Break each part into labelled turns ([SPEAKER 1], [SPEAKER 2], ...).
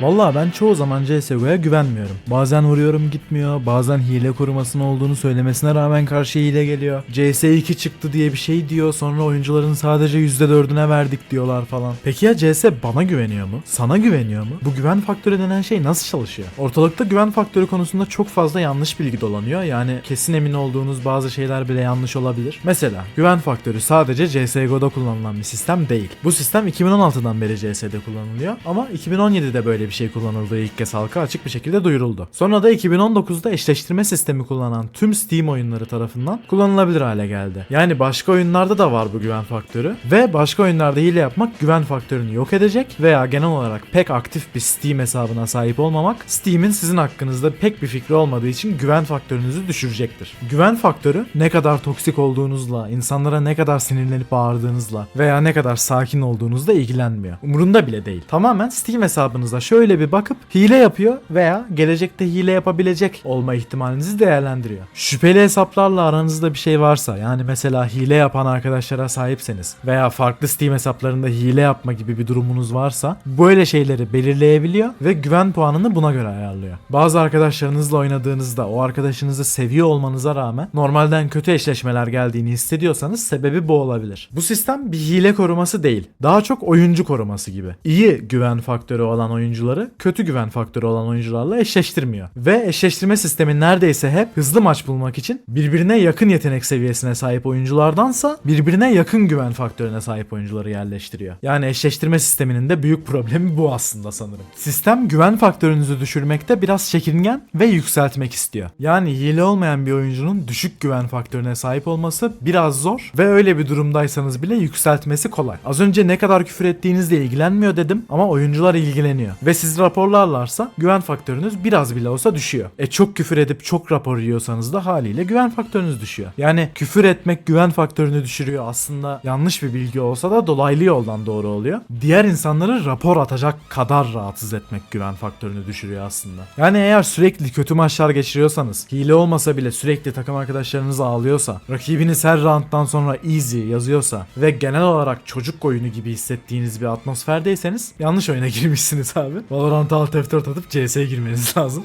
[SPEAKER 1] Valla ben çoğu zaman CSGO'ya güvenmiyorum. Bazen vuruyorum gitmiyor, bazen hile korumasının olduğunu söylemesine rağmen karşı hile geliyor. CS2 çıktı diye bir şey diyor, sonra oyuncuların sadece %4'üne verdik diyorlar falan. Peki ya CS bana güveniyor mu? Sana güveniyor mu? Bu güven faktörü denen şey nasıl çalışıyor? Ortalıkta güven faktörü konusunda çok fazla yanlış bilgi dolanıyor. Yani kesin emin olduğunuz bazı şeyler bile yanlış olabilir. Mesela güven faktörü sadece CSGO'da kullanılan bir sistem değil. Bu sistem 2016'dan beri CS'de kullanılıyor ama 2017'de böyle bir şey kullanıldığı ilk kez halka açık bir şekilde duyuruldu. Sonra da 2019'da eşleştirme sistemi kullanan tüm Steam oyunları tarafından kullanılabilir hale geldi. Yani başka oyunlarda da var bu güven faktörü ve başka oyunlarda hile yapmak güven faktörünü yok edecek veya genel olarak pek aktif bir Steam hesabına sahip olmamak Steam'in sizin hakkınızda pek bir fikri olmadığı için güven faktörünüzü düşürecektir. Güven faktörü ne kadar toksik olduğunuzla, insanlara ne kadar sinirlenip bağırdığınızla veya ne kadar sakin olduğunuzla ilgilenmiyor. Umurunda bile değil. Tamamen Steam hesabınıza şöyle bir bakıp hile yapıyor veya gelecekte hile yapabilecek olma ihtimalinizi değerlendiriyor. Şüpheli hesaplarla aranızda bir şey varsa yani mesela hile yapan arkadaşlara sahipseniz veya farklı Steam hesaplarında hile yapma gibi bir durumunuz varsa böyle şeyleri belirleyebiliyor ve güven puanını buna göre ayarlıyor. Bazı arkadaşlarınızla oynadığınızda o arkadaşınızı seviyor olmanıza rağmen normalden kötü eşleşmeler geldiğini hissediyorsanız sebebi bu olabilir. Bu sistem bir hile koruması değil. Daha çok oyuncu koruması gibi. İyi güven faktörü olan oyuncuları kötü güven faktörü olan oyuncularla eşleştirmiyor. Ve eşleştirme sistemi neredeyse hep hızlı maç bulmak için birbirine yakın yetenek seviyesine sahip oyunculardansa birbirine yakın güven faktörüne sahip oyuncuları yerleştiriyor. Yani eşleştirme sisteminin de büyük problemi bu aslında sanırım. Sistem güven faktörünüzü düşürmekte biraz çekingen ve yükseltmek istiyor. Yani hile olmayan bir oyuncunun düşük güven faktörüne sahip olması biraz zor ve öyle bir durumdaysanız bile yükseltmesi kolay. Az önce ne kadar küfür ettiğinizle ilgilenmiyor dedim ama oyuncular ilgileniyor. Ve siz raporlarlarsa güven faktörünüz biraz bile olsa düşüyor. E çok küfür edip çok rapor yiyorsanız da haliyle güven faktörünüz düşüyor. Yani küfür etmek güven faktörünü düşürüyor aslında yanlış bir bilgi olsa da dolaylı yoldan doğru oluyor. Diğer insanları rapor atacak kadar rahatsız etmek güven faktörünü düşürüyor aslında. Yani eğer sürekli kötü maçlar geçiriyorsanız, hile olmasa bile sürekli takım arkadaşlarınız ağlıyorsa, rakibiniz her rounddan sonra easy yazıyorsa ve genel olarak çocuk oyunu gibi hissettiğiniz bir atmosferdeyseniz yanlış oyuna girmişsiniz abi. Valorant'a alt F4 atıp CS'ye girmeniz lazım.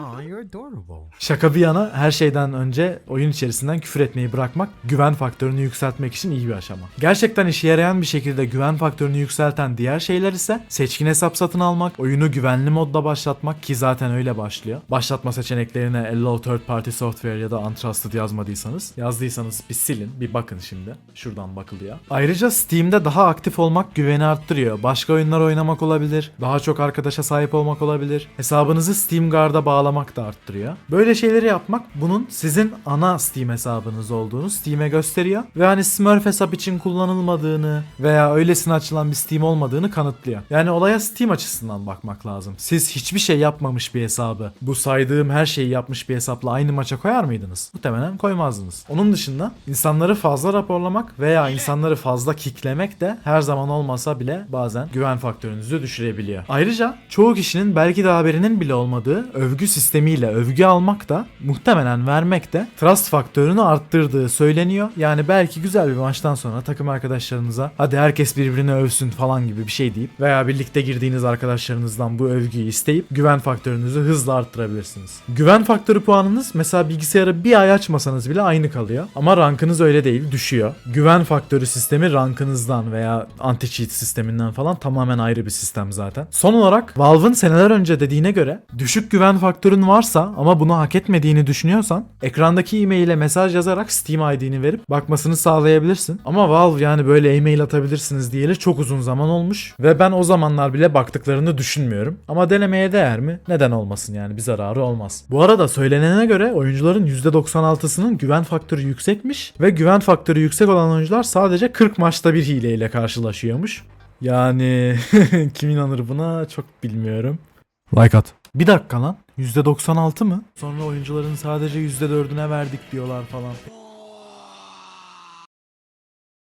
[SPEAKER 2] Aw, you're adorable.
[SPEAKER 1] Şaka bir yana her şeyden önce oyun içerisinden küfür etmeyi bırakmak güven faktörünü yükseltmek için iyi bir aşama. Gerçekten işe yarayan bir şekilde güven faktörünü yükselten diğer şeyler ise seçkin hesap satın almak, oyunu güvenli modda başlatmak ki zaten öyle başlıyor. Başlatma seçeneklerine Allow Third Party Software ya da Untrusted yazmadıysanız, yazdıysanız bir silin, bir bakın şimdi. Şuradan bakılıyor. Ayrıca Steam'de daha aktif olmak güveni arttırıyor. Başka oyunlar oynamak olabilir, daha çok arkadaşa sahip olmak olabilir. Hesabınızı Steam Guard'a bağlamak da arttırıyor. Böyle şeyleri yapmak bunun sizin ana Steam hesabınız olduğunu Steam'e gösteriyor. Ve hani Smurf hesap için kullanılmadığını veya öylesine açılan bir Steam olmadığını kanıtlıyor. Yani olaya Steam açısından bakmak lazım. Siz hiçbir şey yapmamış bir hesabı bu saydığım her şeyi yapmış bir hesapla aynı maça koyar mıydınız? Muhtemelen koymazdınız. Onun dışında insanları fazla raporlamak veya insanları fazla kicklemek de her zaman olmasa bile bazen güven faktörünüzü düşürebiliyor. Ayrıca çoğu kişinin belki de haberinin bile olmadığı övgü sistemiyle övgü almak da muhtemelen vermek de trust faktörünü arttırdığı söyleniyor. Yani belki güzel bir maçtan sonra takım arkadaşlarınıza hadi herkes birbirini övsün falan gibi bir şey deyip veya birlikte girdiğiniz arkadaşlarınızdan bu övgüyü isteyip güven faktörünüzü hızla arttırabilirsiniz. Güven faktörü puanınız mesela bilgisayarı bir ay açmasanız bile aynı kalıyor. Ama rankınız öyle değil düşüyor. Güven faktörü sistemi rankınızdan veya anti-cheat sisteminden falan tamamen ayrı bir sistem zaten. Son olarak Valve'ın seneler önce dediğine göre düşük güven faktörün varsa ama bunu hak etmediğini düşünüyorsan ekrandaki e-maile mesaj yazarak Steam ID'ni verip bakmasını sağlayabilirsin. Ama Valve yani böyle e-mail atabilirsiniz diyeli çok uzun zaman olmuş ve ben o zamanlar bile baktıklarını düşünmüyorum. Ama denemeye değer mi? Neden olmasın yani bir zararı olmaz. Bu arada söylenene göre oyuncuların %96'sının güven faktörü yüksekmiş ve güven faktörü yüksek olan oyuncular sadece 40 maçta bir hileyle karşılaşıyormuş. Yani kim inanır buna çok bilmiyorum. Like at. Bir dakika lan. %96 mı? Sonra oyuncuların sadece %4'üne verdik diyorlar falan.